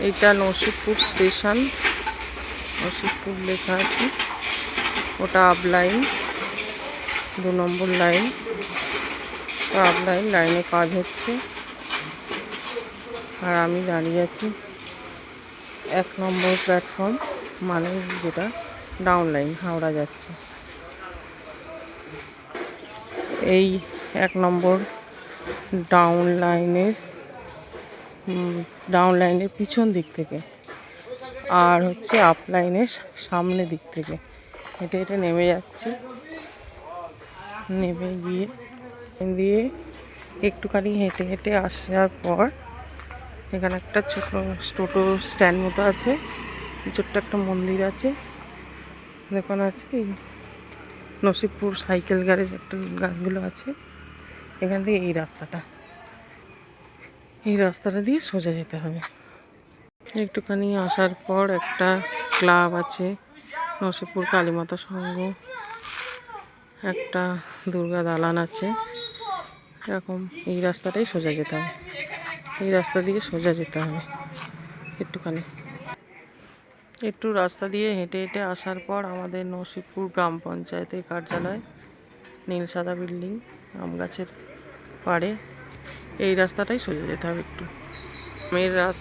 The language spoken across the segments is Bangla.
এইটা নসিবপুর স্টেশন। নসিবপুর লেখা আছে। ওটা আপ লাইন, দু নম্বর লাইন। আপ লাইন, লাইনে কাজ হচ্ছে। আর আমি দাঁড়িয়ে আছি এক নম্বর প্ল্যাটফর্ম মানে যেটা ডাউন লাইন, হাওড়া যাচ্ছে। এই এক নম্বর ডাউন লাইনের ডাউন লাইনের পিছন দিক থেকে। আর হচ্ছে আপ লাইনের সামনে দিক থেকে। হেঁটে হেঁটে নেমে যাচ্ছি। নেমে গিয়ে দিয়ে একটুখানি হেঁটে হেঁটে আসার পর এখানে একটা ছোটো টোটো স্ট্যান্ড মতো আছে। ছোট্ট একটা মন্দির আছে। দোকান আছে নসিবপুর সাইকেল গ্যারেজ একটা গাছগুলো আছে। এখান থেকে এই রাস্তাটা। এই রাস্তাটা দিয়ে সোজা যেতে হবে। একটুখানি আসার পর একটা ক্লাব আছে নসিবপুর কালীমাতা সংঘ। একটা দুর্গা দালান আছে। এরকম এই রাস্তাটাই সোজা যেতে হবে। এই রাস্তা দিয়ে সোজা যেতে হবে একটুখানি। একটু রাস্তা দিয়ে হেঁটে হেঁটে আসার পর আমাদের নসিবপুর গ্রাম পঞ্চায়েতের কার্যালয় নীল সাদা বিল্ডিং আম গাছের পাড়ে এই রাস্তাটাই সোজা যেতে হবে একটু। গ্রামের রাস,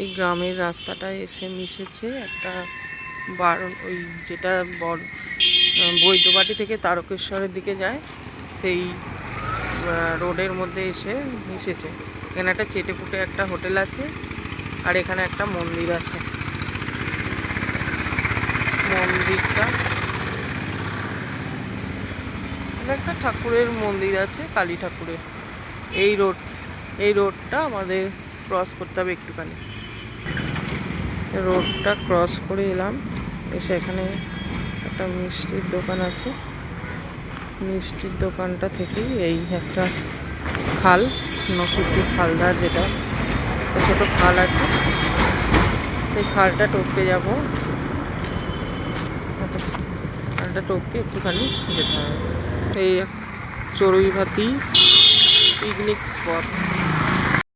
এই গ্রামের রাস্তাটায় এসে মিশেছে একটা বার ওই যেটা বড় বৈদ্যবাটি থেকে তারকেশ্বরের দিকে যায়, সেই রোডের মধ্যে এসে মিশেছে। এখানে একটা চেটেপুটে একটা হোটেল আছে আর এখানে একটা মন্দির আছে। মন্দিরটা একটা ঠাকুরের মন্দির আছে, কালী ঠাকুরের। এই রোড এই রোডটা আমাদের ক্রস করতে হবে একটুখানি। রোডটা ক্রস করে এলাম, এসে এখানে একটা মিষ্টির দোকান আছে। মিষ্টির দোকানটা থেকেই এই একটা খাল নসিবপুর খালদার যেটা ছোটো খাল আছে। এই খালটা টপকে যাব। খালটা টপকে একটুখানি যেতে হবে। এই চড়ুইভাতি পিকনিক Picknick-Spot.